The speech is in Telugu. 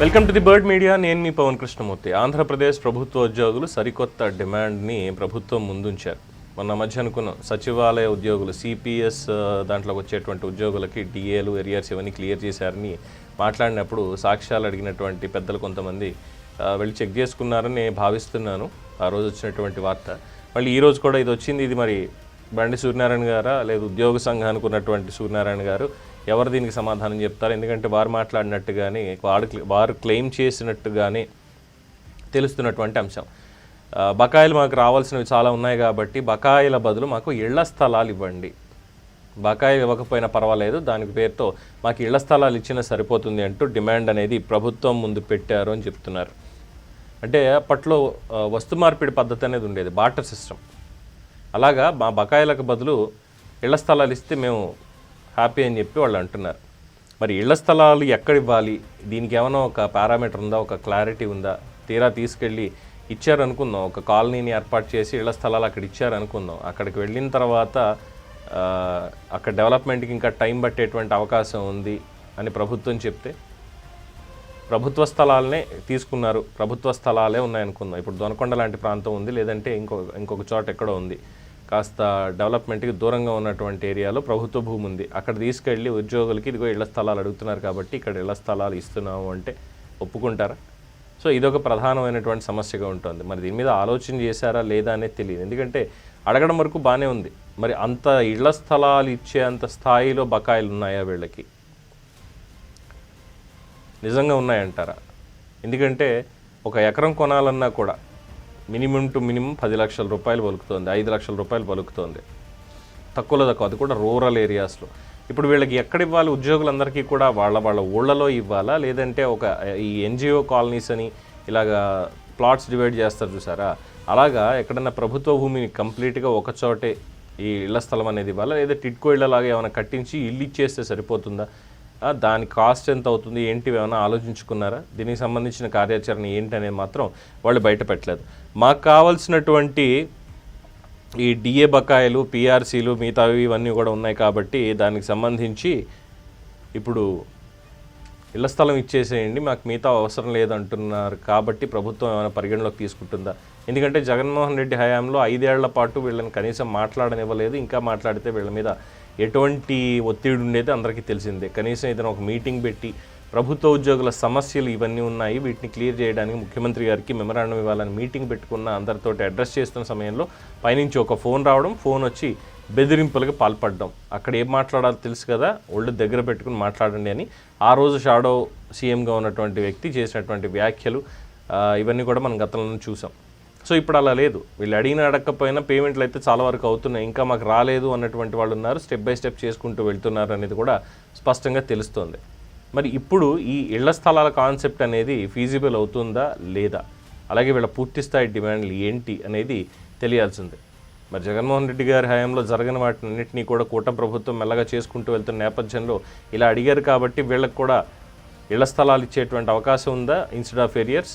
Welcome to the bird media నేను మీ పవన్ కృష్ణమూర్తి. ఆంధ్రప్రదేశ్ ప్రభుత్వ ఉద్యోగులు సరికొత్త డిమాండ్ని ప్రభుత్వం ముందుంచారు. మొన్న మధ్య అనుకున్నాం సచివాలయ ఉద్యోగులు సిపిఎస్ దాంట్లోకి వచ్చేటువంటి ఉద్యోగులకి డిఏలు ఎరియర్స్ ఇవన్నీ క్లియర్ చేశారని మాట్లాడినప్పుడు సాక్ష్యాలు అడిగినటువంటి పెద్దలు కొంతమంది వెళ్ళి చెక్ చేసుకున్నారని భావిస్తున్నాను. ఆ రోజు వచ్చినటువంటి వార్త. మళ్ళీ ఈ రోజు కూడా ఇది వచ్చింది. ఇది మరి బండి సూర్యనారాయణ గారా? లేదు ఉద్యోగ సంఘానికి ఉన్నటువంటి సూర్యనారాయణ గారు? ఎవరు దీనికి సమాధానం చెప్తారు? ఎందుకంటే వారు మాట్లాడినట్టుగానే వారు వారు క్లెయిమ్ చేసినట్టుగానే తెలుస్తున్నటువంటి అంశం. బకాయిలు మాకు రావాల్సినవి చాలా ఉన్నాయి కాబట్టి బకాయిల బదులు మాకు ఇళ్ళ స్థలాలు ఇవ్వండి. బకాయిలు ఇవ్వకపోయినా పర్వాలేదు దానికి పేరుతో మాకు ఇళ్ళ స్థలాలు ఇచ్చినా సరిపోతుంది అంటూ డిమాండ్ అనేది ప్రభుత్వం ముందు పెట్టారు అని చెప్తున్నారు. అంటే అప్పట్లో వస్తు మార్పిడి పద్ధతి అనేది ఉండేది బాటర్ సిస్టమ్. అలాగా మా బకాయిలకు బదులు ఇళ్ళ స్థలాలు ఇస్తే మేము హ్యాపీ అని చెప్పి వాళ్ళు అంటున్నారు. మరి ఇళ్ళ స్థలాలు ఎక్కడ ఇవ్వాలి దీనికి ఏమైనా ఒక పారామీటర్ ఉందా? ఒక క్లారిటీ ఉందా? తీరా తీసుకెళ్ళి ఇచ్చారనుకుందాం. ఒక కాలనీని ఏర్పాటు చేసి ఇళ్ళ స్థలాలు అక్కడ ఇచ్చారనుకుందాం. అక్కడికి వెళ్ళిన తర్వాత అక్కడ డెవలప్మెంట్కి ఇంకా టైం పట్టేటువంటి అవకాశం ఉంది అని ప్రభుత్వం చెప్తే ప్రభుత్వ స్థలాలనే తీసుకున్నారు. ప్రభుత్వ స్థలాలే ఉన్నాయనుకుందాం. ఇప్పుడు దొనకొండ లాంటి ప్రాంతం ఉంది లేదంటే ఇంకో ఇంకొక చోట ఎక్కడో ఉంది. కాస్త డెవలప్మెంట్కి దూరంగా ఉన్నటువంటి ఏరియాలో ప్రభుత్వ భూమి ఉంది. అక్కడ తీసుకెళ్ళి ఉద్యోగులకి ఇదిగో ఇళ్ళ స్థలాలు అడుగుతున్నారు కాబట్టి ఇక్కడ ఇళ్ళ స్థలాలు ఇస్తున్నాము అంటే ఒప్పుకుంటారా? సో ఇదొక ప్రధానమైనటువంటి సమస్యగా ఉంటుంది. మరి దీని మీద ఆలోచన చేశారా లేదా అనేది తెలియదు. ఎందుకంటే అడగడం వరకు బాగానే ఉంది. మరి అంత ఇళ్ళ స్థలాలు ఇచ్చే అంత స్థాయిలో బకాయిలు ఉన్నాయా వీళ్ళకి? నిజంగా ఉన్నాయంటారా? ఎందుకంటే ఒక ఎకరం కొనాలన్నా కూడా మినిమం టు మినిమం పది లక్షల రూపాయలు పలుకుతోంది ఐదు లక్షల రూపాయలు పలుకుతోంది. తక్కువలో తక్కువ అది కూడా రూరల్ ఏరియాస్లో. ఇప్పుడు వీళ్ళకి ఎక్కడ ఇవ్వాలి? ఉద్యోగులందరికీ కూడా వాళ్ళ వాళ్ళ ఊళ్ళలో ఇవ్వాలా? లేదంటే ఒక ఈ ఎన్జిఓ కాలనీస్ అని ఇలాగా ప్లాట్స్ డివైడ్ చేస్తారు చూసారా? అలాగా ఎక్కడన్నా ప్రభుత్వ భూమిని కంప్లీట్గా ఒక చోటే ఈ ఇళ్ళ స్థలం అనేది ఇవ్వాలా? లేదా టిట్కో ఇళ్ళలాగా ఏమైనా కట్టించి ఇల్లు ఇచ్చేస్తే సరిపోతుందా? దాని కాస్ట్ ఎంత అవుతుంది ఏంటి ఏమైనా ఆలోచించుకున్నారా? దీనికి సంబంధించిన కార్యాచరణ ఏంటి అనేది మాత్రం వాళ్ళు బయట పెట్టలేదు. మాకు కావాల్సినటువంటి ఈ డిఏ బకాయిలు పిఆర్సీలు మిగతావి ఇవన్నీ కూడా ఉన్నాయి కాబట్టి దానికి సంబంధించి ఇప్పుడు ఇళ్ళ స్థలం ఇచ్చేసేయండి మాకు మిగతా అవసరం లేదంటున్నారు కాబట్టి ప్రభుత్వం ఏమైనా పరిగణలోకి తీసుకుంటుందా? ఎందుకంటే జగన్మోహన్ రెడ్డి హయాంలో ఐదేళ్ళ పాటు వీళ్ళని కనీసం మాట్లాడనివ్వలేదు ఇంకా మాట్లాడితే వీళ్ళ మీద ఎటువంటి ఒత్తిడి ఉండేది అందరికీ తెలిసిందే. కనీసం ఏదైనా ఒక మీటింగ్ పెట్టి ప్రభుత్వ ఉద్యోగుల సమస్యలు ఇవన్నీ ఉన్నాయి వీటిని క్లియర్ చేయడానికి ముఖ్యమంత్రి గారికి మెమరాండం ఇవ్వాలని మీటింగ్ పెట్టుకున్న అందరితోటి అడ్రస్ చేస్తున్న సమయంలో పైనుంచి ఒక ఫోన్ రావడం ఫోన్ వచ్చి బెదిరింపులకు పాల్పడడం. అక్కడ ఏం మాట్లాడాలో తెలుసు కదా ఒళ్ళు దగ్గర పెట్టుకుని మాట్లాడండి అని. ఆ రోజు షాడో సీఎంగా ఉన్నటువంటి వ్యక్తి చేసినటువంటి వ్యాఖ్యలు ఇవన్నీ కూడా మనం గతంలో చూసాం. సో ఇప్పుడు అలా లేదు. వీళ్ళు అడిగిన అడగకపోయినా పేమెంట్లు అయితే చాలా వరకు అవుతున్నాయి. ఇంకా మాకు రాలేదు అన్నటువంటి వాళ్ళు ఉన్నారు. స్టెప్ బై స్టెప్ చేసుకుంటూ వెళ్తున్నారు అనేది కూడా స్పష్టంగా తెలుస్తోంది. మరి ఇప్పుడు ఈ ఇళ్ళ స్థలాల కాన్సెప్ట్ అనేది ఫీజిబుల్ అవుతుందా లేదా? అలాగే వీళ్ళ పూర్తి స్థాయి డిమాండ్లు ఏంటి అనేది తెలియాల్సిందే. మరి జగన్మోహన్ రెడ్డి గారి హయాంలో జరగని వాటినన్నింటినీ కూడా కూటమి ప్రభుత్వం మెల్లగా చేసుకుంటూ వెళ్తున్న నేపథ్యంలో ఇలా అడిగారు కాబట్టి వీళ్ళకి కూడా ఇళ్ళ స్థలాలు ఇచ్చేటువంటి అవకాశం ఉందా? Instead of arrears